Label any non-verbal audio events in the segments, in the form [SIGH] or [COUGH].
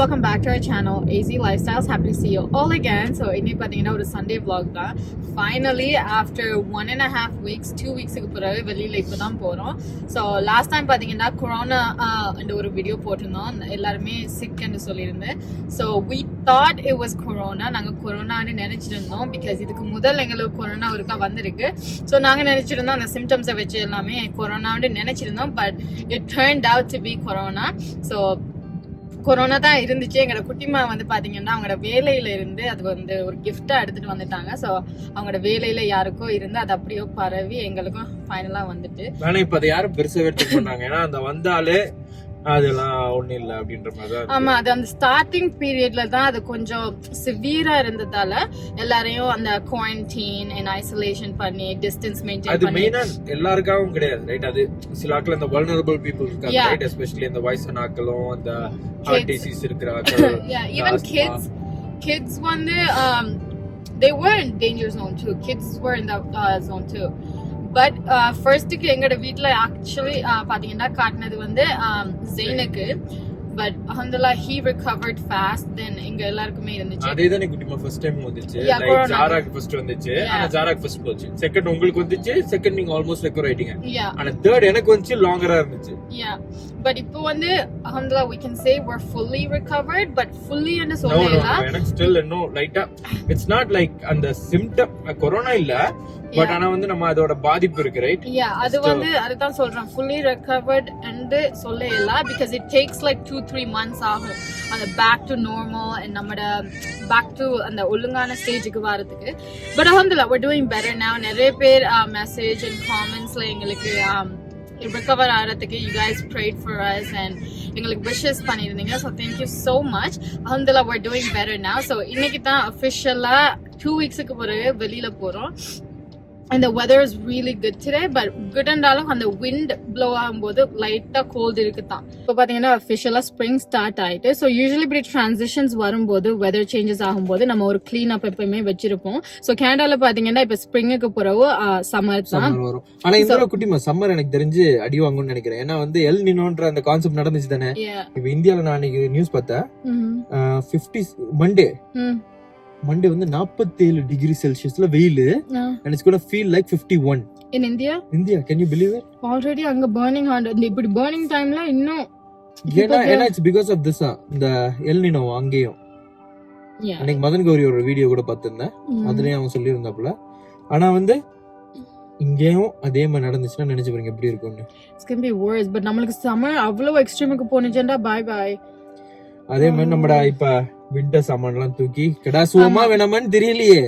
Hey guys, guys. welcome back to our channel AZ Lifestyles. Happy to see you all again. So இன்னைக்கு பார்த்தீங்கன்னா ஒரு Sunday vlog தான் finally after one and half weeks two வீக்ஸுக்கு பிறகு வெளியில் இப்போ தான் போகிறோம் ஸோ லாஸ்ட் டைம் பார்த்தீங்கன்னா கொரோனா அந்த ஒரு வீடியோ போட்டிருந்தோம் எல்லாருமே சிக்னு சொல்லியிருந்தேன் so we thought it was corona நாங்கள் கொரோனான்னு நினச்சிருந்தோம் பிகாஸ் இதுக்கு முதல் எங்களுக்கு கொரோனா ஒருக்கா வந்திருக்கு ஸோ நாங்கள் நினச்சிருந்தோம் அந்த சிம்டம்ஸை வச்சு எல்லாமே கொரோனான்னு நினச்சிருந்தோம் but it turned out to be corona so corona தான் இருந்துச்சு. எங்களோட குட்டிமா வந்து பாத்தீங்கன்னா அவங்களோட வேலையில இருந்து அது வந்து ஒரு கிஃப்டா எடுத்துட்டு வந்துட்டாங்க. ஸோ அவங்களோட வேலையில யாருக்கோ இருந்து அது அப்படியோ பரவி எங்களுக்கும் ஃபைனலா வந்துட்டு. ஆனால் இப்ப அதை யாரும் பெருசா எடுத்துக்க மாட்டாங்க. ஏன்னா அந்த வந்தாலே அதெல்லாம் ஒண்ணும் இல்ல அப்படின்ற மாதிரி தான் இருக்கு. ஆமா அது அந்த ஸ்டார்டிங் பீரியட்ல தான் அது கொஞ்சம் சிவியரா இருந்ததால எல்லாரையும் அந்த குவாரண்டைன் அண்ட் ஐசோலேஷன் பண்ணி டிஸ்டன்ஸ் மெயின்டைன் அது மெயினா எல்லாருக்காகவும் கிடையாது ரைட் அது சில ஆட்கள் இந்த வல்னரபிள் பீப்புள் இருக்காங்க. ரைட் எஸ்பெஷலி இந்த வயசான ஆட்களும் அந்த ஹார்ட். டிசீஸ் இருக்கிற ஆட்கள் asthma. kids, kids வந்து um, they were in danger zone too. Kids were in the uh, zone too. But ஃபர்ஸ்ட்டுக்கு எங்களோட வீட்டில் ஆக்சுவலி பார்த்தீங்கன்னா காட்டினது வந்து ஜெயினுக்கு பட் அஹமதுல்லா ஹீ ரிகவர்ட் ஃபாஸ்ட் தென் எங்க எல்லாருக்குமே இருந்துச்சு. அதே தானே குட்டிமா ஃபர்ஸ்ட் டைம் வந்துச்சு. லைக். ஜாராக்கு ஃபர்ஸ்ட் வந்துச்சு. ஆனா ஜாராக்கு ஃபர்ஸ்ட் போச்சு. செகண்ட் உங்களுக்கு வந்துச்சு. செகண்ட் நீங்க ஆல்மோஸ்ட் ரெக்கவர் ஆயிட்டீங்க. ஆனா தேர்ட் எனக்கு வந்துச்சு லாங்கரா இருந்துச்சு. யா பட் இப்போ வந்து அஹமதுல்லா we can say we're fully recovered but fully ன்னு No, no, no, சொல்லலாம் எனக்கு ஸ்டில் இன்னும் லைட்டா இட்ஸ் நாட் லைக் அந்த சிம்டம் கொரோனா இல்ல. பட். ஆனா வந்து நம்ம அதோட பாதிப்பு இருக்கு ரைட் யா அது. வந்து அதுதான் சொல்றேன். ஃபுல்லி ரெக்கவர்ட் அண்ட் சொல்ல இல்ல because it takes like two three months ஆகும். அந்த பேக் டு நார்மல் அண்ட் நம்மட பேக் டு அந்த ஒழுங்கான ஸ்டேஜுக்கு வரதுக்கு பட் அஹமதுல்லா we're doing better now. நிறைய பேர் மெசேஜ் அண்ட் காமெண்ட்ஸ்ல எங்களுக்கு ரிகவர் ஆகிறதுக்கு you guys prayed for us and எங்களுக்கு விஷஸ் பண்ணியிருந்தீங்க. So thank you so much Ahmadullah we're doing better now. So இன்னைக்கு தான் அஃபிஷியலாக டூ வீக்ஸுக்கு பிறகு வெளியில போறோம். And the weather is really good today but good இருந்தாலும் அந்த wind blow ஆகும்போது லைட்டா கோல்ட் இருக்கு தான் இப்போ பாத்தீங்கன்னா அஃபிஷியலா ஸ்ப்ரிங் ஸ்டார்ட் ஆயிட்டு ஸோ யூஸ்வலி இப்படி டிரான்சிஷன்ஸ் வரும்போது வெதர் சேஞ்சஸ் ஆகும்போது நம்ம ஒரு க்ளீன் அப் எப்பயுமே வச்சிருப்போம். ஸோ கேனடால பாத்தீங்கன்னா இப்ப ஸ்ப்ரிங்குக்கு பிறகு சம்மர் தான். வரும். ஆனா இந்த குட்டிமா சம்மர் எனக்கு தெரிஞ்சு அடி வாங்கும்னு நினைக்கிறேன். ஏன்னா வந்து எல் நினோன்ற அந்த கான்செப்ட் நடந்துச்சு தானே. இப்ப இந்தியால நான் அன்னைக்கு நியூஸ் பார்த்தேன். Fifty Monday. மண்டே வந்து 47 டிகிரி செல்சியஸ்ல வெயில். And it's gonna feel like 51 in India? India can you believe it already அங்க burning ஹாண்ட் இப்படி burning டைம்ல இன்னும் ஏன்னா ஏன்னா இட்ஸ் பிகாஸ் ஆஃப் திஸ் இந்த எல் நினோ அங்கேயும். அன்னைக்கு மதன் கௌரி ஒரு வீடியோ கூட பார்த்திருந்தேன். அதுலயும் அவன் சொல்லியிருந்தாப்புல. ஆனா வந்து இங்கேயும் அதே மாதிரி நடந்துச்சுன்னா நினைச்சு பாருங்க எப்படி இருக்கும்னு. It's gonna be worse. But நம்மளுக்கு சம்மர் அவ்வளவு எக்ஸ்ட்ரீமுக்கு போனுச்சுண்டா பாய் பாய் அதே மாதிரி நம்மட இப்ப வின்டர் சாமான் எல்லாம் தூக்கி கிடாசுவமா வேணாமான்னு தெரியலையே.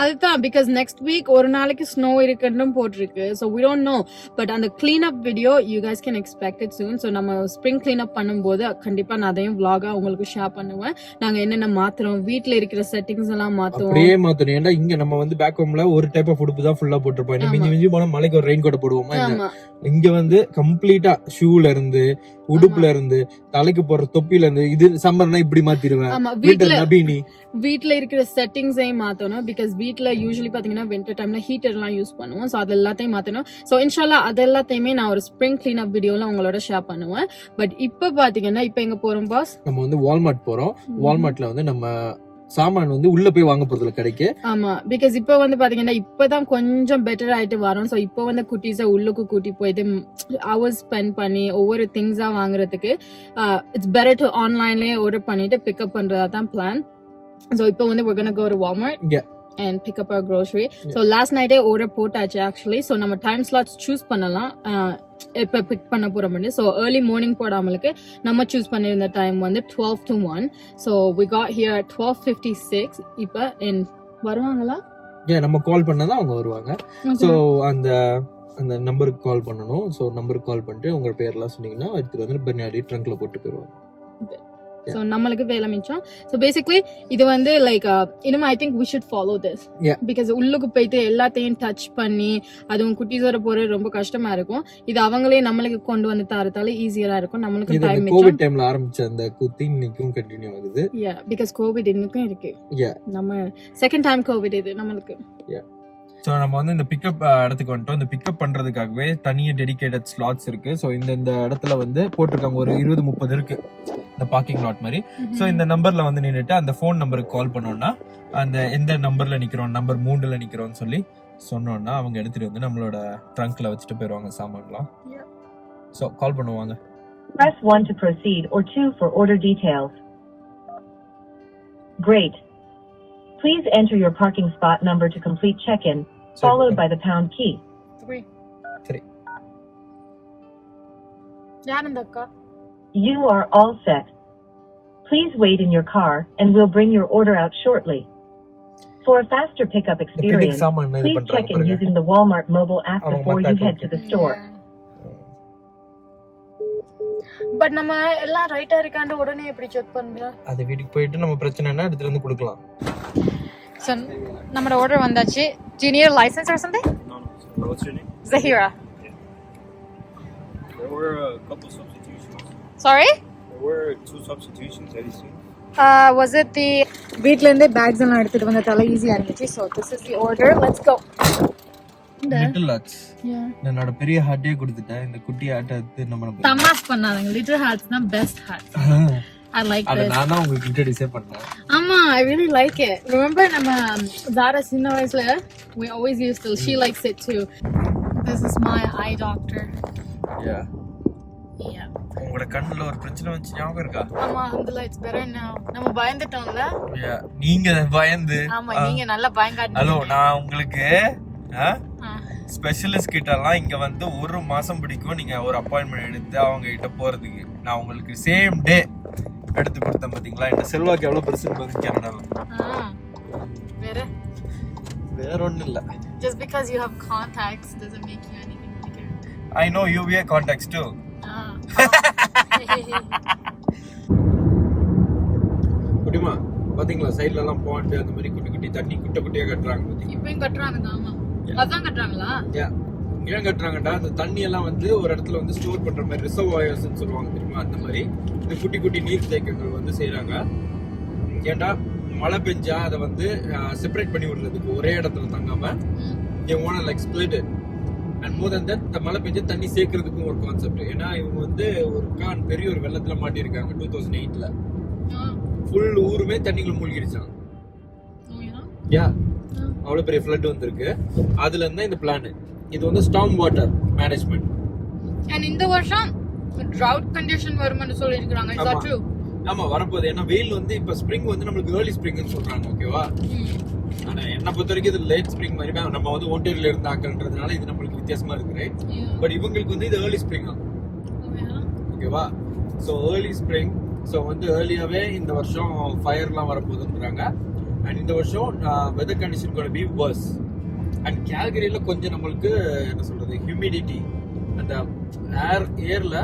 அதுதான் பிகாஸ் நெக்ஸ்ட் வீக் ஒரு நாளைக்கு ஸ்னோ இருக்குன்னு போட்டிருக்கு. So we don't know but அந்த clean up video you guys can expect it soon so நம்ம ஸ்ப்ரிங் clean up பண்ணும்போது கண்டிப்பா நான் அதையும் vlog-ஆ உங்களுக்கு ஷேர் பண்ணுவேன். நாங்க என்னென்ன மாத்துறோம் வீட்ல இருக்கிற செட்டிங்ஸ் எல்லாம் மாத்துவோம். அப்படியே மாத்தணும். ஏன்னா இங்க நம்ம வந்து பேக் ஹோம்ல ஒரு டைப் ஆஃப் உடுப்பு தான் ஃபுல்லா போட்டிருப்போம். மிஞ்சி மிஞ்சி போனா மலைக்கு ஒரு ரெயின் கோட் போடுவோமா இங்க வந்து கம்ப்ளீட்டா ஷூல இருந்து உடுப்புல இருந்து தலைக்கு போடுற தொப்பில இருந்து இது சம்மர்னா இப்படி மாத்திருவேன். ஆமா வீட்டுல நபீனி வீட்ல இருக்கிற செட்டிங்ஸையும் மாத்தணும். பிகாஸ் வீட்ல யூஸ்வலி பாத்தீங்கன்னா வின்டர் டைம்ல ஹீட்டர் எல்லாம் யூஸ் பண்ணுவோம். ஸோ அது எல்லாத்தையும் மாத்தணும். ஸோ இன்ஷால்லா அது எல்லாத்தையுமே நான் ஒரு ஸ்ப்ரிங் clean up வீடியோல உங்களோட ஷேர் பண்ணுவேன். பட் இப்போ பாத்தீங்கன்னா இப்போ எங்க போறோம் பாஸ் நம்ம வந்து வால்மார்ட் போறோம். வால்மார்ட்ல வந்து நம்ம சாமான் வந்து உள்ள போய் வாங்க போறதுல கிடைக்கு. ஆமா பிகாஸ் இப்போ வந்து பாத்தீங்கன்னா இப்பதான் கொஞ்சம் பெட்டர் ஆயிட்டு வரோம் ஸோ இப்போ வந்து குட்டீஸை உள்ளுக்கு கூட்டி போயிட்டு ஹவர்ஸ் ஸ்பெண்ட் பண்ணி ஒவ்வொரு திங்ஸா வாங்குறதுக்கு இட்ஸ் பெட்டர் டு ஆன்லைன்லயே ஆர்டர் பண்ணிட்டு பிக்கப் பண்றதா தான் பிளான் ஸோ இப்போ வந்து we're gonna go to Walmart Yeah. and pick up our grocery. So last நைட்டே ஆர்டர் போட்டாச்சு ஆக்சுவலி ஸோ நம்ம டைம் ஸ்லாட்ஸ் சூஸ் பண்ணலாம். இப்போ பிக் பண்ண மாதிரி ஸோ ஏர்லி மார்னிங் போடாமலுக்கு நம்ம சூஸ் பண்ணியிருந்த டைம் வந்து twelve two one so we got here twelve fifty six இப்போ என் வருவாங்களா? ஏன் நம்ம கால் பண்ணதான் அவங்க வருவாங்க. சோ அந்த அந்த நம்பருக்கு கால் பண்ணணும். சோ நம்பருக்கு கால் பண்ணிட்டு உங்க பேர்லாம் சொன்னீங்கன்னா எடுத்துட்டு வந்து பின்னாடி ட்ரங்க்ல போட்டு போயிருவாங்க ஸோ நம்மளுக்கு வேலை மிச்சம். ஸோ பேசிக்லி இது வந்து லைக் இனிமே I think we should follow this. Because உள்ளுக்கு போயிட்டு எல்லாத்தையும் டச் பண்ணி அதுவும் குட்டீஸோட போறது ரொம்ப கஷ்டமா இருக்கும். இது அவங்களே நம்மளுக்கு கொண்டு வந்து தரத்தால ஈஸியரா இருக்கும். நம்மளுக்கு டைம் கோவிட் டைம்ல ஆரம்பிச்ச அந்த குத்தி இன்னைக்கும் கண்டினியூ ஆகுது. பிகாஸ் கோவிட் இன்னுக்கும் இருக்கு. Yeah. நம்ம செகண்ட் டைம் கோவிட் இது நம்மளுக்கு. ஸோ நம்ம வந்து இந்த பிக்கப் இடத்துக்கு வந்துட்டோம். இந்த பிக்கப் பண்றதுக்காகவே தனியாக டெடிகேட்டட் ஸ்லாட்ஸ் இருக்கு. ஸோ இந்த இந்த இடத்துல வந்து போட்டிருக்காங்க ஒரு இருபது முப்பது இருக்கு. இந்த பார்க்கிங் லாட் மாதிரி. ஸோ இந்த நம்பர்ல வந்து நின்றுட்டு அந்த ஃபோன் நம்பருக்கு கால் பண்ணோம்னா அந்த எந்த நம்பர்ல நிக்கிறோம் நம்பர் மூணுல நிக்கிறோம்னு சொல்லி சொன்னோம்னா அவங்க எடுத்துட்டு வந்து நம்மளோட ட்ரங்க்ல வச்சுட்டு போயிடுவாங்க சாமான்லாம். ஸோ கால் பண்ணுவாங்க Press 1 to proceed or 2 for order details. Great. Please enter your parking spot number to complete check-in, followed by the pound key. Three. Three. யார் இந்த அக்கா You are all set. Please wait in your car and we'll bring your order out shortly. For a faster pickup இந்த building experience, சாமான் இது please check பண்றாங்க in பாருங்க using the Walmart mobile app அவங்க before you மட்டும் head to the store. But நம்ம எல்லாம் ரைட்டா இருக்காண்டு உடனே எப்படி செக் பண்ணுங்க அது வீட்டுக்கு போயிட்டு நம்ம பிரச்சனைனா எடுத்துட்டு வந்து கொடுக்கலாம் So, நம்மளோட ஆர்டர் வந்தாச்சு Do you need a license or something? No, no. So what's your name? Zahira. There were a couple substitutions. Sorry? There were two substitutions that you seen. Uh, was it the வீட்ல இருந்தே packs எல்லாம் எடுத்துட்டு வந்ததால ஈஸியா இருந்துச்சு so this is the order let's go little என்னோட பெரிய ஹார்ட்டே கொடுத்துட்டேன். இந்த குட்டி எடுத்து நம்ம தமாஷ் பண்ணாதங்க. லிட்டில் ஹார்ட்ஸ் தான் பெஸ்ட் ஹார்ட் I like [LAUGHS] அதை நான் தான் உங்களுக்கு பண்ணேன். ஆமா I really like it. Remember நம்ம Zara சின்ன வயசுல we always used to she likes it too. This is my eye doctor. Yeah. yeah. உங்களோட கண்ணுல ஒரு பிரச்சனை ஞாபகம் இருக்கா? ஆமா alhamdulillah it's better now. நம்ம பயந்துட்டோம்ல. நீங்க பயந்து. ஆமா நீங்க நல்லா பயங்காட்டி ஹலோ நான் உங்களுக்கு ஸ்பெஷலிஸ்ட் கிட்ட எல்லாம் இங்க வந்து ஒரு மாசம் பிடிக்கும். நீங்க ஒரு அப்பாயின்மெண்ட் எடுத்து அவங்க கிட்ட போறதுக்கு. நான் உங்களுக்கு சேம் டே எடுத்து கொடுத்தேன் பாத்தீங்களா? இந்த செல்வாக்கு எவ்வளவு பெருசுன்னு வந்து கனடால வேற? வேற ஒண்ணும் இல்ல. Just because you have contacts doesn't make you anything bigger. I know you've a contacts too ah குட்டிமா பாத்தீங்களா? சைடுல எல்லாம் பாண்ட் அந்த மாதிரி குட்டி குட்டி தண்ணி குட்டை குட்டியா கட்டுறாங்க இப்பயும் கட்டுறாங்க ஆமா. அதான் கட்டுறாங்களா? Yeah. ஏன் கட்டுறாங்கடா. அந்த தண்ணி எல்லாம் வந்து ஒரு இடத்துல வந்து ஸ்டோர் பண்ற மாதிரி ரிசர்வாயர்ஸ் சொல்லுவாங்க தெரியுமா? அந்த மாதிரி. இந்த குட்டி குட்டி நீர் தேக்கங்கள் வந்து செய்றாங்க. ஏன்டா மழை பெஞ்சா அதை வந்து செப்பரேட் பண்ணி விடுறதுக்கு ஒரே இடத்துல தங்காம இவங்க like split and more than that மழை பெஞ்சா தண்ணி சேர்க்கறதுக்கும் ஒரு கான்செப்ட் ஏன்னா இவங்க வந்து ஒரு கான் பெரிய ஒரு வெள்ளத்துல மாட்டியிருக்காங்க டூ தௌசண்ட் எயிட்ல ஃபுல் ஊருமே தண்ணிக்குள்ள மூழ்கிடுச்சாங்க யா அவ்வளவு பெரிய ஃப்ளட் வந்திருக்கு. அதுல இருந்தா இந்த பிளான் இது வந்து ஸ்டாம் வாட்டர் மேனேஜ்மெண்ட் அண்ட் இந்த வருஷம் drought கண்டிஷன் வரும்னு சொல்லிருக்காங்க இஸ் ஆமா. தட் ட்ரூ ஆமா வரப்போகுது. ஏன்னா வெயில் வந்து இப்ப ஸ்ப்ரிங் வந்து நம்மளுக்கு ஏர்லி ஸ்ப்ரிங்னு சொல்றாங்க ஓகேவா ஆனா என்ன பொறுத்த வரைக்கும் இது லேட் ஸ்ப்ரிங் மாதிரி நம்ம வந்து ஒன்டேரியில இருந்து ஆக்கல்ன்றதுனால இது நம்மளுக்கு வித்தியாசமா இருக்கு? பட் இவங்களுக்கு வந்து இது ஏர்லி ஸ்ப்ரிங் ஓகேவா ஸோ ஏர்லி ஸ்ப்ரிங் ஸோ வந்து ஏர்லியாவே இந்த வருஷம் ஃபயர்லாம் வரப்போகுதுன்றாங்க. அண்ட் இந்த வருஷம் வெதர் கண்டிஷன் கூட பி வர்ஸ் அண்ட் கேல்கரியில கொஞ்சம் நம்மளுக்கு என்ன சொல்றது ஹியூமிடிட்டி அந்த ஏர் ஏர்ல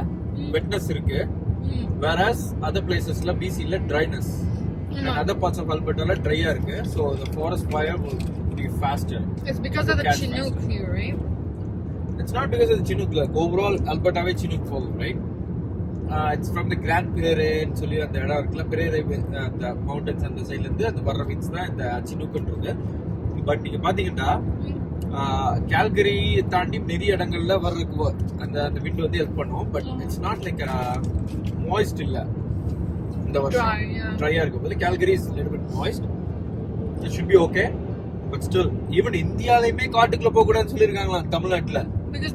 வெட்னஸ் இருக்கு. வேறஸ் அதர் பிளேசஸ்ல பிசில ட்ரைனஸ் அதர் பார்ட்ஸ் ஆஃப் அல்பர்டால ட்ரையா இருக்கு. So the forest fire be faster. It's because of the Chinook here, right? It's not because of the Chinook. Like overall, Alberta Chinook fall, right? It's from the Grand Prairie சொல்லி அந்த இடம் இருக்குல்ல பிரேரே அந்த mountains அந்த சைட்ல இருந்து அந்த வர்ற வின்ஸ் தான் இந்த சினுக்குன்றது பட் நீங்க பாத்தீங்கன்னா கேல்கரி தாண்டி நிறைய இடங்கள்ல வர்றதுக்கு அந்த அந்த விண்ட் வந்து ஹெல்ப் பண்ணும். But it's not like moist இல்ல. இந்த வருஷம். Dry, yeah. ட்ரையா இருக்கும் போது Calgary is little bit moist it should be okay but still even இந்தியாலயுமே காட்டுக்குள்ள போக கூடாதுன்னு சொல்லிருக்காங்களா தமிழ்நாட்டுல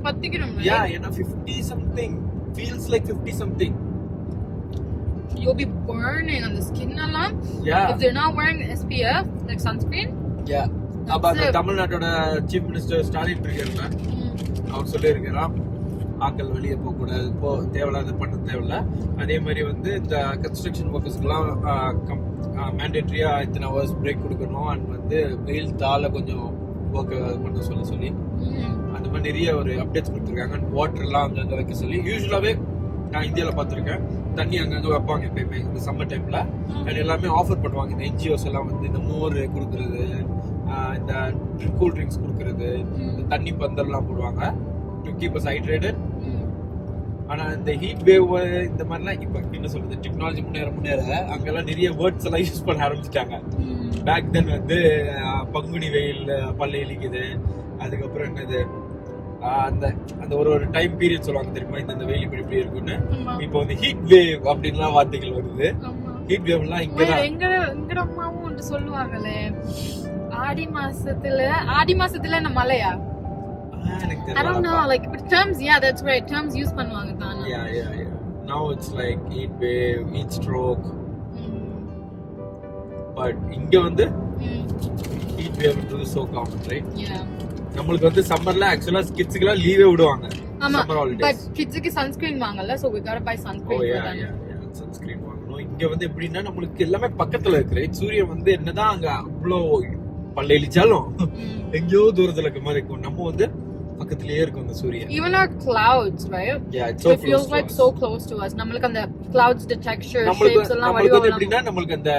பத்திக்கிறோம் Yeah, ஏன்னா 50 something feels like 50 something. You'll be burning on the skin எல்லாம். Yeah, If they're not wearing SPF, like sunscreen, yeah. அப்ப அந்த. தமிழ்நாட்டோட chief minister Stalin இருக்காருல்ல அவர் சொல்லியிருக்கிறான் ஆட்கள் வெளியே போக கூடாது போ தேவையில்லாத பண்ண தேவையில்ல அதே மாதிரி வந்து இந்த கன்ஸ்ட்ரக்ஷன் ஒர்க்கர்ஸ்க்குலாம் மேண்டேட்ரியா இத்தனை ஹவர்ஸ் பிரேக் கொடுக்கணும் அண்ட் வந்து வெயில் தாழ கொஞ்சம் ஒர்க் பண்ண சொல்லி சொல்லி அந்த மாதிரி நிறைய ஒரு அப்டேட்ஸ் கொடுத்துருக்காங்க. அண்ட் வாட்டர் எல்லாம் அங்கங்க வைக்க சொல்லி யூஸ்வலாவே நான் இந்தியாவில் பார்த்துருக்கேன். தண்ணி அங்கங்க வைப்பாங்க எப்பயுமே இந்த சம்மர் டைம்ல அண்ட் எல்லாமே ஆஃபர் பண்ணுவாங்க. இந்த என்ஜிஓஸ் எல்லாம் வந்து இந்த மோர் கொடுக்கறது இந்த கூல் ட்ரிங்க்ஸ் கொடுக்கறது இந்த தண்ணி பந்தல்லாம் போடுவாங்க. டு கீப் அஸ் ஹைட்ரேட்டட் ஆனா இந்த ஹீட் வேவ் இந்த மாதிரிலாம் இப்ப என்ன சொல்றது டெக்னாலஜி முன்னேற முன்னேற அங்கெல்லாம் நிறைய வேர்ட்ஸ் எல்லாம் யூஸ் பண்ண ஆரம்பிச்சிட்டாங்க. பேக் தென் வந்து பங்குனி வெயில் பல்லு இழிக்குது அதுக்கப்புறம் என்னது அந்த அந்த ஒரு ஒரு டைம் பீரியட் சொல்லுவாங்க தெரியுமா? இந்த இந்த வெயில் இப்படி இப்படி இருக்குன்னு. இப்போ வந்து ஹீட் வேவ் அப்படின்லாம் வார்த்தைகள் வருது. ஹீட் வேவ்லாம் Wait, இங்கதான் எங்க எங்கட அம்மாவும் ஒன்று சொல்லுவாங்களே. ஆடி மாசத்துல ஆடி மாசத்துல என்ன மழையா? ஆஹ், எனக்கு I don't know like but terms yeah that's right. Terms use பண்ணுவாங்க தானே. Yeah yeah yeah. Now it's like heat wave heat stroke. but இங்க வந்து ஹீட் வேவ்ன்றது சோ காமன் ரைட் yeah. நம்மளுக்கு வந்து சம்மர்ல ஆக்சுவலா கிட்ஸுக்குலாம் லீவே விடுவாங்க. ஆமா ஹாலிடேஸ் kidsக்கு sunscreen வாங்கல sunscreen yeah for them. Yeah sunscreen வாங்கணும். இங்க வந்து எப்படின்னா நம்மளுக்கு எல்லாமே பக்கத்துல இருக்கு. சூரியன் வந்து என்னதான் அங்க அவ்வளோ பல்ல இழிச்சாலும். எங்கேயோ தூரத்துல இருக்க மாதிரி இருக்கும். நம்ம வந்து பக்கத்துலயே இருக்கும் அந்த சூரியன் so it feels close to like us. so close to us நம்மளுக்கு அந்த the texture நம்மளுக்கு shapes எல்லாம் நம்மளுக்கு வந்து வடிவம் எப்படின்னா நம்மளுக்கு அந்த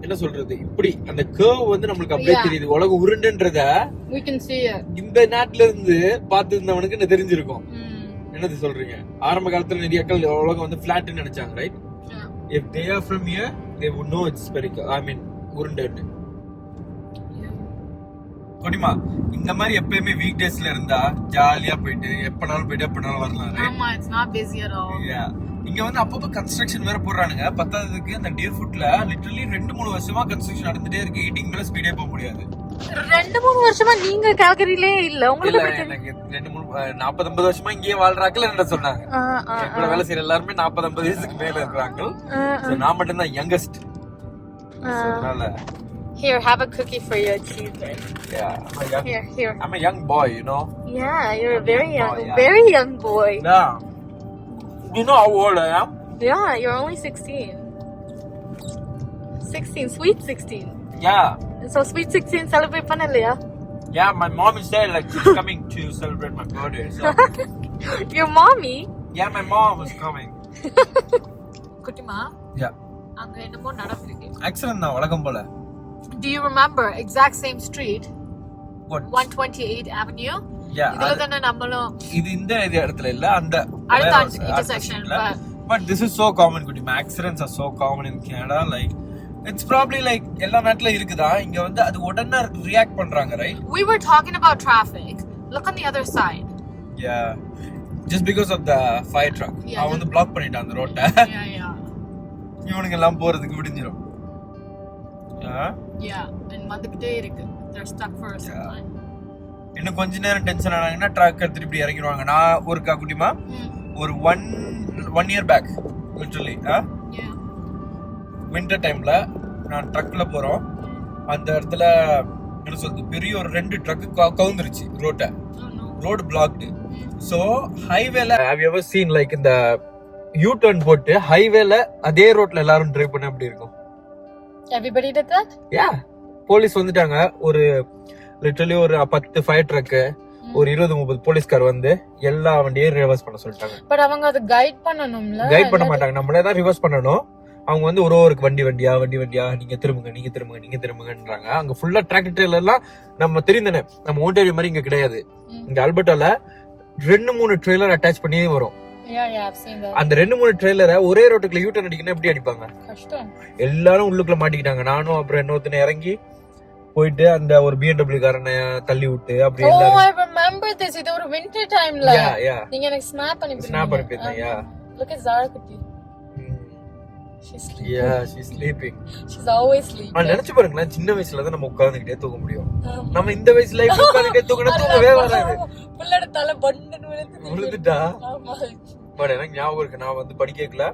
என்ன சொல்றது இப்படி அந்த கேர்வ் வந்து நம்மளுக்கு அப்படியே. தெரியுது உலகம் உருண்டுன்றத we can see it இந்த நாட்டுல இருந்து பார்த்து இருந்தவனுக்கு என்ன தெரிஞ்சிருக்கும் mm. என்னது சொல்றீங்க ஆரம்ப காலத்துல நிறைய மக்கள் உலகம் வந்து பிளாட்னு நினைச்சாங்க right. If they are from here they would know it's spherical I mean உருண்டன்னு. கொடிமா இந்த மாதிரி எப்பயுமே வீக் டேஸ்ல இருந்தா ஜாலியா போயிட்டு எப்பனாலும் போயிட்டு எப்பனாலும் வரலாம். இங்க வந்து அப்பப்ப கன்ஸ்ட்ரக்ஷன் வேற போடுறானுங்க. பத்தாததுக்கு அந்த டியர் ஃபுட்ல லிட்டரலி ரெண்டு மூணு வருஷமா கன்ஸ்ட்ரக்ஷன் நடந்துட்டே இருக்கு. எயிட்டிங் மேல ஸ்பீடே போக முடியாது. ரெண்டு மூணு வருஷமா நீங்க கால்கரியிலே இல்ல. எனக்கு ரெண்டு மூணு நாற்பது ஐம்பது வருஷமா இங்கேயே வாழ்றாக்கள் என்ன சொன்னாங்க. என் கூட வேலை செய்யற எல்லாருமே நாற்பது ஐம்பது வயசுக்கு மேல இருக்கிறாங்க. நான் மட்டும் தான் யங்கஸ்ட் அதனால Here, have a cookie for your children. yeah, I'm a young, Here, here. I'm a young boy, you know. Yeah, you're a very young, Oh, yeah. very young boy. Yeah. You know how old I am? Yeah, you're only 16. 16, sweet 16. Yeah. So sweet 16 celebrate பண்ணலையா? Yeah, my mom is there, like she's coming to celebrate my birthday. So [LAUGHS] Your mommy? yeah, my mom is coming. [LAUGHS] குட்டிமா Yeah. அங்க என்னமோ நடந்திருக்கு. Excellent now, வழக்கம் போல. Do you remember exact same street, What? 128 Avenue? Yeah. இதுல தானே நம்மளும் இது இந்த இடத்துல இல்ல அந்த அடுத்த But this is so common, குட்டி. Accidents are so common in Canada. Like, it's probably like எல்லா நாட்டுல இருக்குதா இங்க வந்து அது உடனே ரியாக்ட் பண்றாங்க right we were talking about traffic. Look on the other side. Yeah just because of the fire truck Yeah, அவன் வந்து பிளாக் பண்ணிட்டான் அந்த ரோட்டை Yeah, yeah. இவனுங்க எல்லாம் போறதுக்கு விடிஞ்சிரும் Yeah. Yeah, and வந்துகிட்டே இருக்கு. They're stuck for some Yeah. time. இன்னும் கொஞ்ச நேரம் டென்ஷன் ஆனாங்கன்னா ட்ரக் எடுத்துட்டு இப்படி இறங்கிடுவாங்க நான் ஒரு கா குட்டிமா. ஒரு one one year back literally. Winter டைம்ல நான் ட்ரக்ல போறோம் அந்த இடத்துல என்ன சொல்றது பெரிய ஒரு ரெண்டு ட்ரக் கவுந்துருச்சு ரோட்டை. ரோடு பிளாக்டு சோ ஹைவேல ஹேவ் எவர் சீன் லைக் இந்த யூ டர்ன் போட்டு ஹைவேல அதே ரோட்ல எல்லாரும் டிரைவ் பண்ண எப்படி இருக்கும் Everybody did that? Yeah police வந்துட்டாங்க. ஒரு லிட்டரலி ஒரு பத்து ஃபயர் ட்ரக்கு ஒரு இருபது முப்பது போலீஸ்கார் வந்து எல்லா வண்டியையும் ரிவர்ஸ் பண்ண சொல்லிட்டாங்க. பட் அவங்க அதை கைட் பண்ணணும்ல? கைட் பண்ண மாட்டாங்க. நம்மளே தான் ரிவர்ஸ் பண்ணணும். அவங்க வந்து ஒரு ஒருக்கு வண்டி வண்டியா வண்டி வண்டியா நீங்க திரும்புங்க நீங்க திரும்புங்க நீங்க திரும்புங்கன்றாங்க. அங்க ஃபுல்லா டிராக்டர் ட்ரெயிலர் எல்லாம் நம்ம தெரிந்தனே நம்ம ஓட்டேரி மாதிரி இங்க கிடையாது. இங்க அல்பர்டால ரெண்டு மூணு ட்ரெய்லர் அட்டாச் பண்ணியே வரும். அந்த ரெண்டு மூணு ட்ரெய்லரை ஒரே ரோட்டுக்குள்ள யூ டர்ன் அடிக்கணும் எப்படி அடிப்பாங்க கஷ்டம். எல்லாரும் உள்ளுக்குள்ள மாட்டிக்கிட்டாங்க நானும் அப்புறம் இன்னொருத்தனை இறங்கி போயிட்டு அந்த ஒரு பிஎன்டபிள்யூ காரனை தள்ளி விட்டு அப்படி எல்லாரும் I remember this. இது ஒரு. யா யா நீங்க எனக்கு snap அனுப்பிருந்தீங்க. ஸ்னாப் அனுப்பியிருந்தேன் யா Look at Zara குட்டி. நினைச்சு பாருங்களேன் சின்ன வயசுல தான் நம்ம உட்கார்ந்துகிட்டே தூங்க முடியும். நம்ம இந்த வயசுல உட்கார்ந்துட்டே [LAUGHS] தூங்கினா தூங்கவே வராது. புள்ளோட தலை விழுந்துட்டா. பட் எனக்கு ஞாபகம் இருக்கு நான் வந்து படிக்கல.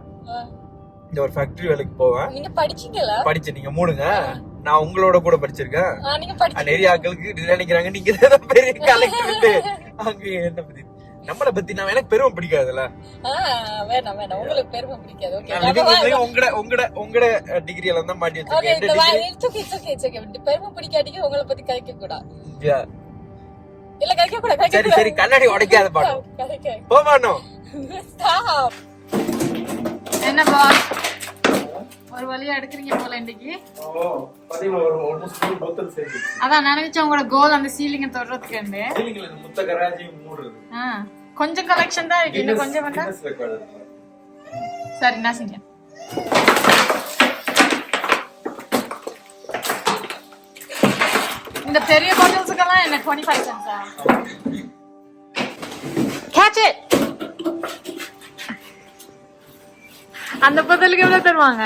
இந்த ஒரு ஃபேக்டரி வேலைக்கு போவேன். நீங்க படிச்சீங்களா? நீங்க மூடுங்க. நான் உங்களோட கூட படிச்சிருக்கேன். நிறைய ஆட்களுக்கு நினைக்கிறாங்க. நீங்க தான் பெரிய கலெக்டர் அங்க என்ன பத்தி நம்மள பத்தி நான் எனக்கு பெருமை பிடிக்காதுல்ல. ஆ, வேணாம் வேணாம். உங்களுக்கு பெருமை பிடிக்காது. ஓகே உங்களோட டிகிரி எல்லாம் தான் மாட்டி வச்சிருக்கேன். பெருமை பிடிக்காட்டிக்கு உங்களை பத்தி கதைக்க கூடாது. இல்ல சரி சரி கண்ணாடி உடைக்காத பாடம் கதைக்க. போமானோம் ஸ்டாப் என்ன பாஸ் ஒரு வழியா எடுக்கிறீங்க போல இன்னைக்கு. அதான் நினைச்சேன் உங்களோட கோல் அந்த சீலிங்க தொடுறதுக்கு கொஞ்சம் கலெக்ஷன் தான் இருக்கு. இன்னும் கொஞ்சம் இருக்கு. சரி என்ன செய்ய இந்த பெரிய பாட்டில்ஸுக்கெல்லாம் என்ன டுவெண்ட்டி ஃபைவ் சென்ஸா கேட்ச் இட் அந்த பாட்டிலுக்கு எவ்வளவு தருவாங்க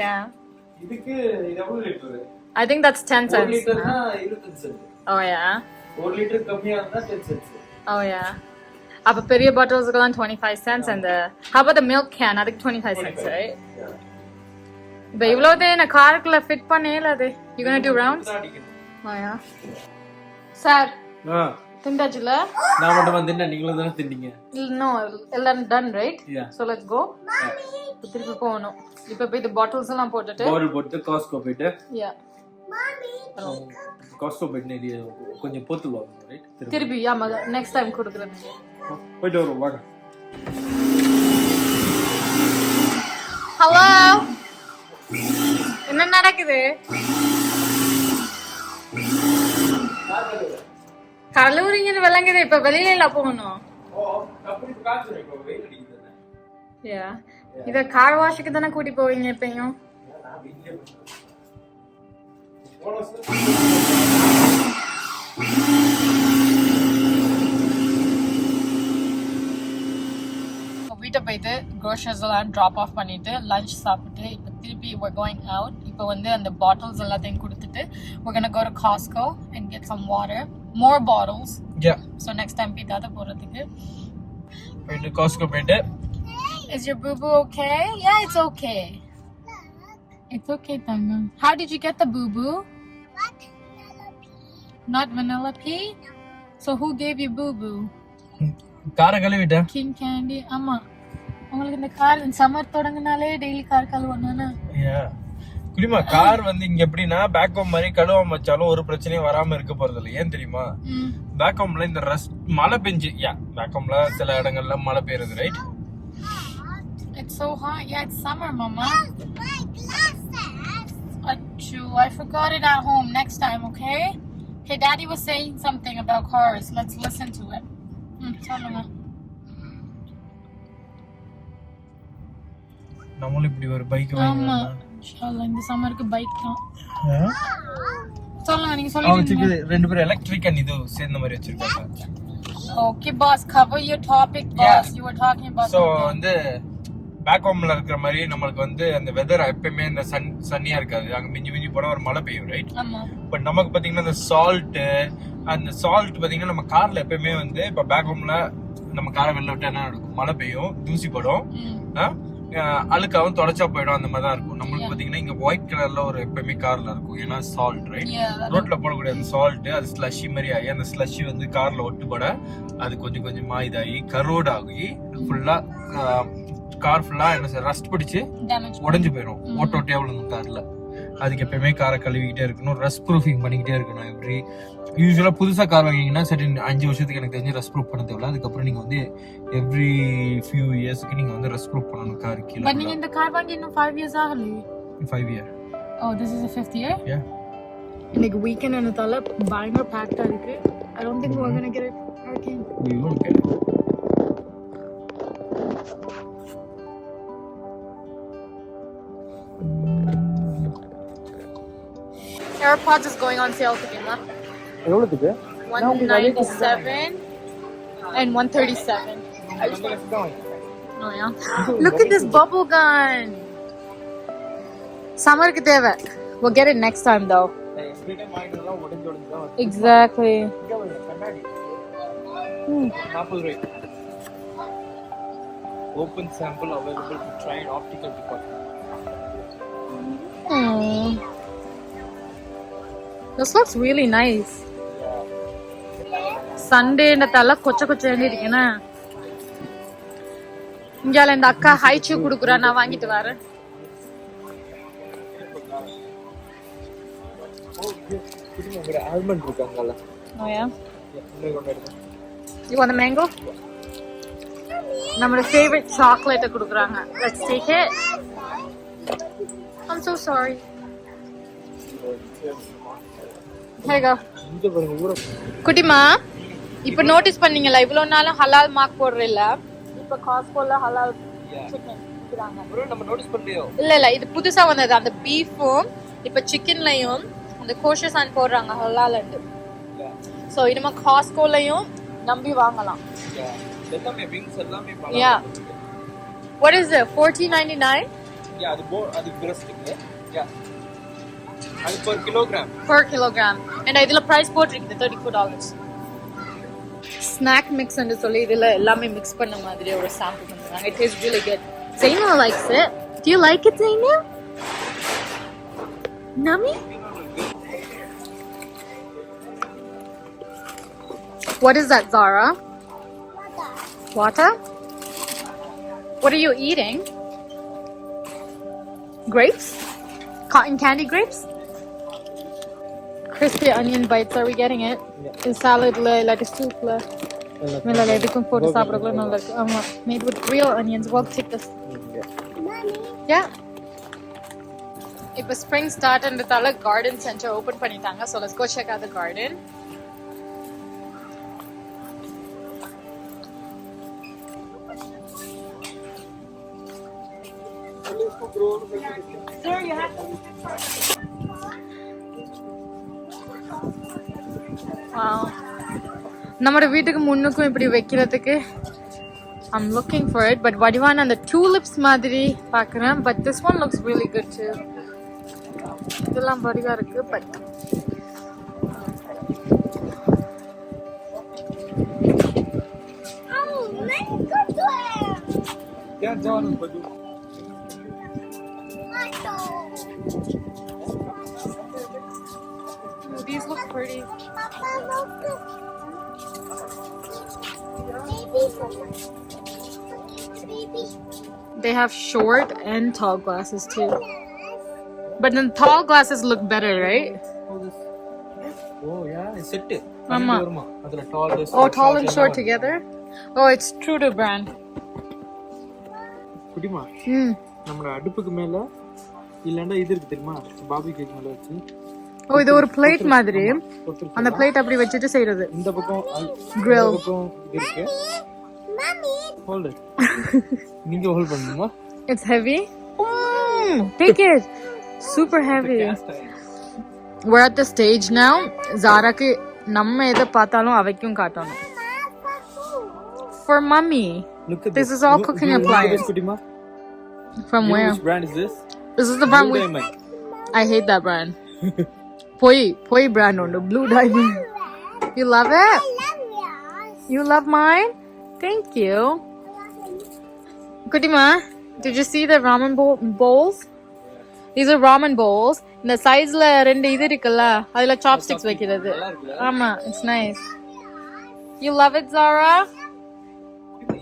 யா இதுக்கு இது எவ்வளவு litre I think that's ten ஒரு சென்ஸ் லிட்டர்னா இருபத்தஞ்சு சென்ட் ஓ யா ஒரு லிட்டர் கம்மியா இருந்தா டென் சென்ட்ஸ் ஓ யா அப்ப பெரிய பாட்டில்ஸ்க்கெல்லாம் டுவெண்ட்டி ஃபைவ் சென்ஸ் அந்த ஹவ் த மில்க் கேன் அதுக்கு டுவெண்ட்டி ஃபைவ் சென்ஸ் ரைட் இப்போ இவ்வளோதே என்ன காருக்குள்ள ஃபிட் பண்ணேல அது. யூ கோனா டூ ரவுண்ட்ஸ் ஆயா சார் திண்டாச்சுல? நான் மட்டும் வந்து நீங்களும் தானே தின்னீங்க? இன்னும் எல்லாம் done right. So let's go திருப்பி போகணும். இப்போ போய் இந்த பாட்டில்ஸ் எல்லாம் போட்டுட்டு பவுல் போட்டு காஸ்கோ போயிட்டு யா காஸ்கோ போயிட்டு நிறைய கொஞ்சம் போத்து வாங்க ரைட் திருப்பி ஆமா நெக்ஸ்ட் டைம் கொடுக்குறேன். போயிட்டு வருவோம் வாங்க. ஹலோ என்ன நடக்குது? கல்லூரிங்கன்னு விளங்குது இப்ப வெளியில இல்ல போகணும் யா இத கார் வாஷுக்கு தானே கூட்டி போவீங்க எப்பயும் வீட்டை போயிட்டு க்ரோஷர்ஸ் எல்லாம் ட்ராப் ஆஃப் பண்ணிட்டு லஞ்ச் சாப்பிட்டு இப்போ திருப்பி we're going out. இப்போ வந்து அந்த பாட்டில்ஸ் எல்லாத்தையும் கொடுத்துட்டு we're gonna go to Costco and get some water more bottles yeah so next time போய் தாத்தா போறதுக்கு போயிட்டு காஸ்கோ போயிட்டு is your boo boo okay yeah it's okay it's okay Tangam how did you get the boo boo not vanilla pea so who gave you boo boo காரை கழுவிட்டேன் king candy ஆமா உங்களுக்கு இந்த car summer தொடங்கினாலே daily car கழுவணும்னா குடிமா car வந்து இங்க எப்படின்னா பேக் ஹோம் மாதிரி கழுவாம வச்சாலும் ஒரு பிரச்சனையும் வராம இருக்க போறது இல்லை ஏன் தெரியுமா பேக் ஹோம்ல இந்த ரஸ்ட் மழை பெஞ்சு யா பேக் ஹோம்ல சில இடங்கள்ல மழை பெய்யுறது right It's so hot. Yeah, it's summer, Mama. Achoo, I forgot it at home. Next time, okay? Okay, Daddy was saying something about cars. Let's listen to it. Hmm. நம்மளும் இப்படி ஒரு bike ஆமா இன்ஷால்லா, இந்த சம்மருக்கு பைக் தான். சொல்லுங்க நீங்க சொல்லுங்க ரெண்டு பேரும் எலக்ட்ரிக் அண்ட் இது சேர்ந்த மாதிரி வச்சிருக்காங்க. Okay boss so something. வந்து பேக் ஹோம்ல இருக்கிற மாதிரி நம்மளுக்கு வந்து அந்த வெதர் எப்பயுமே இந்த சன் சன்னியா இருக்காது. அங்க மிஞ்சி மிஞ்சி போனா ஒரு மழை பெய்யும் ரைட் பட் நமக்கு பாத்தீங்கன்னா அந்த சால்ட் அந்த சால்ட் பாத்தீங்கன்னா நம்ம கார்ல எப்பயுமே வந்து இப்ப பேக் ஹோம்ல நம்ம காரை வெளில விட்டு என்ன நடக்கும்? மழை பெய்யும் தூசி படும். அழுக்காவும் தொடச்சா போயிடும் அந்த மாதிரி தான் இருக்கும். நம்மளுக்கு பாத்தீங்கன்னா இங்க ஒயிட் கலர்ல ஒரு எப்பயுமே கார்ல இருக்கும். ஏன்னா சால்ட் ரைட் ரோட்ல போடக்கூடிய அந்த சால்ட் அது ஸ்லஷி மாதிரி ஆகி அந்த ஸ்லஷி வந்து கார்ல ஒட்டுப்பட அது கொஞ்சம் கொஞ்சமா இதாகி கரோட் ஆகி ஃபுல்லா கார் ஃபுல்லா என்ன ரஸ்ட் பிடிச்சு உடைஞ்சு போயிடும் ஓட்ட விழுந்தும் கார்ல அதுக்கு எப்பயுமே காரை கழுவிக்கிட்டே இருக்கணும் ரஸ்ட் ப்ரூஃபிங் பண்ணிக்கிட்டே இருக்கணும் எவ்ரி யூஸ்வலா புதுசா கார் வாங்கிங்கன்னா சரி அஞ்சு வருஷத்துக்கு எனக்கு தெரிஞ்சு ரஸ்ட் ப்ரூஃப் பண்ண தேவையில்ல அதுக்கப்புறம் நீங்க வந்து எவ்ரி ஃபியூ இயர்ஸ்க்கு நீங்க வந்து ரஸ்ட் ப்ரூஃப் பண்ணணும் கார் But கீழே நீங்க இந்த கார் வாங்கி இன்னும் ஃபைவ் இயர்ஸ் ஆகலையே five year Oh, this is the fifth year? Yeah. இன்னைக்கு வீக்கெண்ட் என்னதால பயங்கர பேக்டா இருக்கு I don't think we're gonna get it again. We won't get it. AirPods is going on sale தெரியுமா எவ்வளவுக்கு 197 and 137. Oh yeah. Look at this bubble gun. சம்மருக்கு தேவை. We'll get it next time though. Exactly. நாற்பது ரூபாய் open sample available to try optical department Hmm. This looks really nice. சண்டேன்றதால கொச்ச கொச்சன்னு இருக்குன்னா இங்கால இந்த அக்கா ஹைச்சு குடுக்குறா நான் வாங்கிட்டு வரேன். ஆல்மண்ட் இருக்காங்கல்ல Oh yeah. You want நம்மளோட ஃபேவரட் சாக்லேட்டை கொடுக்குறாங்க. Let's take it I'm so sorry Here you குட்டிமா இப்ப நோட்டீஸ் பண்ணீங்களா இவ்வளவு நாளும் ஹலால் மார்க் போடுறதில்ல இப்ப காஸ்கோல ஹலால் சிக்கன் இல்ல இல்ல இது புதுசா வந்தது. அந்த பீஃபும் இப்ப சிக்கன்லயும் அந்த கோஷசான் போடுறாங்க ஹலால் சோ இனிமே காஸ்கோலயும் நம்பி வாங்கலாம். எல்லாமே விங்ஸ் எல்லாமே Yeah. What is it? 14.99 yeah அது போ அது பிரஸ்ட்க்கு யா அது per kilogram per kilogram. And இதுல price போட்டிருக்குது 34 டாலர்ஸ் ஸ்நாக் மிக்ஸ் என்று சொல்லி இதுல எல்லாமே மிக்ஸ் பண்ண மாதிரி ஒரு சாம்பிள் பண்ணுறாங்க it is really good Zaina likes it do you like it Zaina Nami What is that Zara Water What are you eating Grapes Cotton candy grapes crispy onion bites. Are we getting it? In salad la இல்லாட்டி சூப்ல இல்ல இல்ல இதுக்கும் போட்டு சாப்பிடக்குள்ள நல்லா இருக்கு ஆமா made with real onions well take this yeah இப்ப spring ஸ்டார்ட்ன்றதால garden centre open பண்ணிட்டாங்க so let's go check out the garden Wow. நம்மளோட வீட்டுக்கு முன்னுக்கும் இப்படி வைக்கிறதுக்கு I'm looking for it but வடிவான அந்த டூலிப்ஸ் மாதிரி பார்க்குறேன். But this one looks really good too. இதெல்லாம் வடிவா இருக்கு பட் யா ஜான் பது pretty they have short and tall glasses too but then tall glasses look better right oh yeah set ஆமா. வருமா அதுல டால் oh tall and short together oh it's true to brand குடிமா hmm. நம்மளோட அடுப்புக்கு மேல இல்லன்னா இது இருக்கு தெரியுமா பாபி கேக் மேல வச்சு ஓ இது ஒரு பிளேட் மாதிரி கொடுத்துருக்கு அந்த பிளேட் அப்படி வச்சுட்டு செய்யறது இந்த பக்கம் அது- Grill. இந்த பக்கம் இது இருக்கு ஹோல்ட் நீங்க ஹோல்ட் பண்ணுமா it's heavy take it super heavy we're at the stage now ஜாராக்கு நம்ம எதை பார்த்தாலும் அவைக்கும் காட்டணும் for mummy Look at This is all cooking appliance. குட்டிமா from You know where which brand is this? this is the brand Blue we Diamond. I hate that brand [LAUGHS] போய் போய் brand ஒன்று blue diamond you love it you love mine thank you குட்டிமா did you see the ramen bowl- bowls these are ramen bowls இந்த சைஸ்ல ரெண்டு இது இருக்குல்ல அதுல சாப்ஸ்டிக்ஸ் வைக்கிறது நல்லா இருக்குல்ல? ஆமா it's nice you love it Zara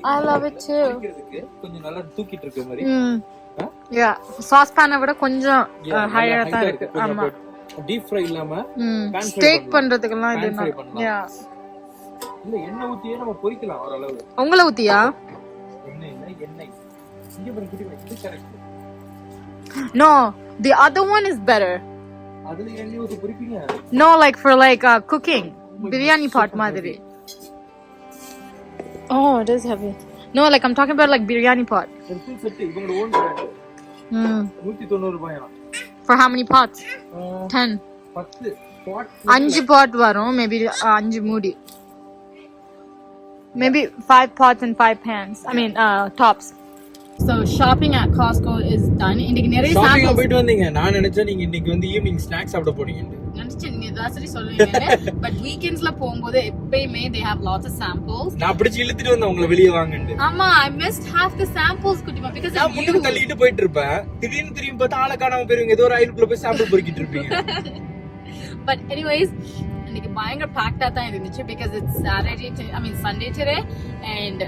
I love it too குடிக்கிறதுக்கு கொஞ்சம் நல்லா தூக்கிட்டு இருக்க மாதிரி ம் ஆ? யா சாஸ் பேனை விட கொஞ்சம் Yeah, நல்லா ஹையரா height தான் ஆ இருக்கு கொஞ்சம் ஆமா டீப் ஃப்ரை இல்லாம fry ஸ்டேக். பண்றதுக்கெல்லாம் இது பண்ணலாம். இல்ல எண்ணெய் ஊத்தியே நம்ம பொரிக்கலாம் ஓரளவு. உங்களை ஊத்தியா? எண்ணெய் இல்ல எண்ணெய். இங்க பாருங்க குட்டி இது correct no the other one is better அதுல எண்ணெய் ஊத்தி பொரிப்பீங்க no like for like cooking biryani pot மாதிரி. ஓ it is heavy no like I'm talking about like biryani pot full set இவங்களோட ஓன் பிராண்ட் ம் நூத்தி தொண்ணூறு ரூபாயா? For how many pots? ஆஹ், 10 பத்து பாட் அஞ்சு பாட் வரும் மேபி அஞ்சு மூடி maybe five pots and five pans. I mean tops So shopping at Costco is done. இன்னைக்கு நிறைய ஷாப்பிங் samples போயிட்டு வந்தீங்க நான் நினைச்சேன் நீங்க இன்னைக்கு வந்து ஈவினிங் ஸ்நாக்ஸ் சாப்பிட போறீங்கன்னு நினைச்சேன் நீங்க ஏதாவது சரி சொல்லுவீங்க பட் வீக்கெண்ட்ஸ்ல போகும்போது எப்பயுமே they have lots of samples. நான் பிடிச்சு இழுத்துட்டு வந்தேன் உங்களை வெளியே வாங்கன்னு ஆமா I missed half the samples குட்டிமா because நான் முன்னுக்கு தள்ளிட்டு போயிட்டு இருப்பேன் திடீர்னு திரும்பி பார்த்தா ஆளை காணாம போயிருவீங்க. ஏதோ ஒரு ஐநூறுக்குள்ள போய் சாப்பிட்டு பொறுக்கிட்டு இருப்பீங்க. [LAUGHS] But anyways இன்னைக்கு பயங்கர packed தான் இருந்துச்சு because it's Saturday to, I mean Sunday today and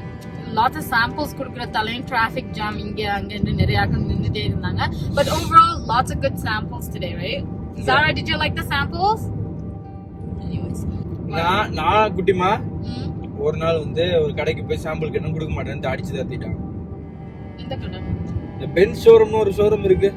lots of samples கொடுக்குற தலையும் traffic jam இங்க அங்க நிறைய நின்றுட்டே இருந்தாங்க. But overall lots of good samples today right? Zara did you like the samples? Anyways. நான் நான் குட்டிமா ஒரு நாள் வந்து ஒரு கடைக்கு போய் சாம்பிளுக்கு என்ன கொடுக்க மாட்டேன்னு அடிச்சு தத்திட்டான் இந்த கடை? இந்த பென்ஸ் ஷோரூம்னு ஒரு ஷோரூம் இருக்கு.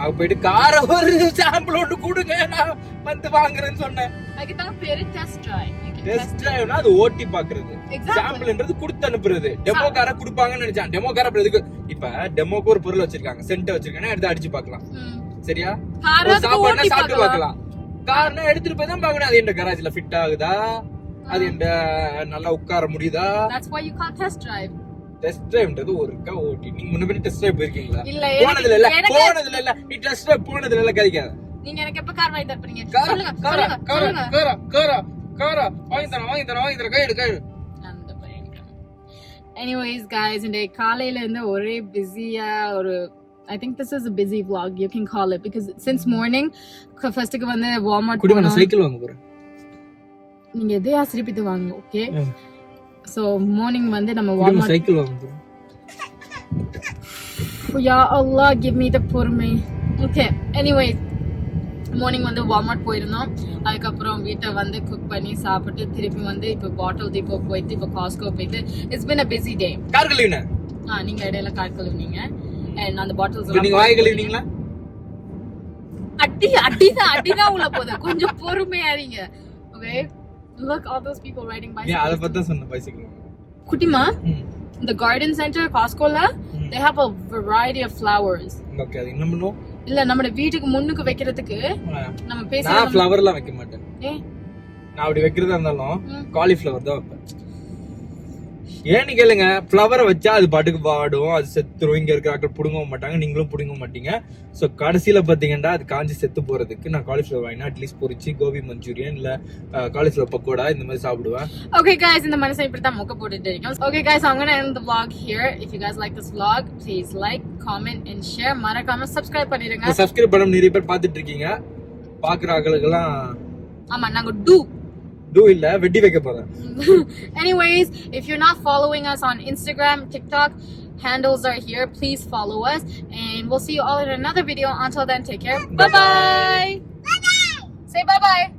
அங்க போயிட்டு கார ஒரு சாம்பிள் ஒன்று கொடுங்க நான் வந்து வாங்குறேன்னு சொன்னேன். அதுக்கு தான் பேரு டெஸ்ட் ட்ரை டெஸ்ட் டிரைவ்னா அது ஓட்டி பாக்குறது. சாம்பிள்ன்றது கொடுத்து அனுப்புறது. டெமோக்கார கொடுப்பாங்கன்னு நினைச்சான். டெமோக்கார அப்புறம் எதுக்கு? இப்ப டெமோக்கு ஒரு பொருள் வச்சிருக்காங்க. சென்ட் வச்சிருக்காங்க எடுத்து அடிச்சு பார்க்கலாம். ம். சரியா? சாப்பாடுனா சாப்பிட்டு பார்க்கலாம். கார்னா எடுத்துட்டு போய் தான் பார்க்கணும். அது எந்த கராஜ்ல ஃபிட் ஆகுதா? அது எந்த நல்லா உட்கார முடியுதா. டெஸ்ட் டிரைவ்ன்றது ஒரு இருக்கா ஓட்டி. நீங்க முன்ன பின்ன டெஸ்ட் டிரைவ் போயிருக்கீங்களா? இல்ல, போனதுல இல்ல. போனதுல இல்ல. நீ டெஸ்ட் டிரைவ் போனதுல இல்ல. கழிக்காத நீங்க எனக்கு எப்ப கார் வாங்கி தரப்பீங்க காரா காரா காரா காரா காரா காரா வாங்கி தரேன் வாங்கி தரேன் வாங்கி தரேன். அந்த பையன் எனிவேஸ் guys இந்த காலையில இருந்து ஒரே பிஸியா ஒரு I think this is a busy vlog you can call it because since morning ஃபர்ஸ்ட்டுக்கு வந்து வால்மார்ட் குடி போனோம். சைக்கிள் வாங்க போறேன். நீங்க எதையா திருப்பிட்டு வாங்க ஓகே ம். சோ மார்னிங் வந்து நம்ம குடிமா வால்மார்ட் சைக்கிள் வாங்க போறேன். யா அல்லாஹ் give me the பொறுமை. ஓகே எனிவே மார்னிங் வந்து வால்மார்ட் போயிருந்தோம். அதுக்கப்புறம் வீட்டை வந்து குக் பண்ணி சாப்பிட்டு திருப்பி வந்து இப்போ பாட்டில் தீபோ போயிட்டு இப்போ காஸ்கோ போயிட்டு it's been a busy day. கார் கழுவின? ஆ நீங்க இடையில கார் கழுவுனீங்க. And அந்த பாட்டில்ஸ் நீங்க வாய் கழுவினீங்களா? அடி அடிதான் அடிதான் உள்ள போகுது. கொஞ்சம் பொறுமையா இருங்க. Okay look all those people riding நீ அத பத்தி தான் சொன்ன பைசைக்கிள் குட்டிமா இந்த garden center காஸ்கோல they have a variety of flowers. Okay அது என்ன பண்ணுவோம் இல்ல நம்ம வீட்டுக்கு முன்னுக்கு வைக்கிறதுக்கு நம்ம நான் பேசி ஃப்ளவர்லாம் வைக்க மாட்டேன். நான் அப்படி வைக்கிறதா இருந்தாலும். காலிஃப்ளவர் தான் வைப்பேன். ஏன்னு கேளுங்க ஃப்ளவரை வச்சா அது பாட்டுக்கு வாடும் அது செத்துரும் இங்க இருக்கிற ஆட்கள் புடுங்கவும் மாட்டாங்க நீங்களும் புடுங்க மாட்டீங்க சோ கடைசியில பாத்தீங்கன்னா அது காஞ்சி செத்து போறதுக்கு நான் காலிஃப்ளவர் வாங்கினா அட்லீஸ்ட் பொரிச்சு கோபி மஞ்சூரியன் இல்ல காலிஃப்ளவர் பக்கோடா இந்த மாதிரி சாப்பிடுவேன் Okay, guys, இந்த மனுஷன் இப்படி தான் மொக்க போட்டுட்டு இருக்கோம். Okay, guys, I'm gonna end the vlog here. If you guys like this vlog, please like, comment, and share. மறக்காம subscribe பண்ணிடுங்க. சப்ஸ்கிரைப் பண்ண நிறைய பேர் பாத்துட்டு இருக்கீங்க பாக்குற ஆட்களுக்கெல்லாம் ஆமா, நாங்க. Too இல்ல வெட்டி வைக்க போறேன் [LAUGHS] Anyways, if you're not following us on Instagram, TikTok, handles are here. Please follow us, and we'll see you all in another video. Until then, take care. Bye bye. Say bye bye.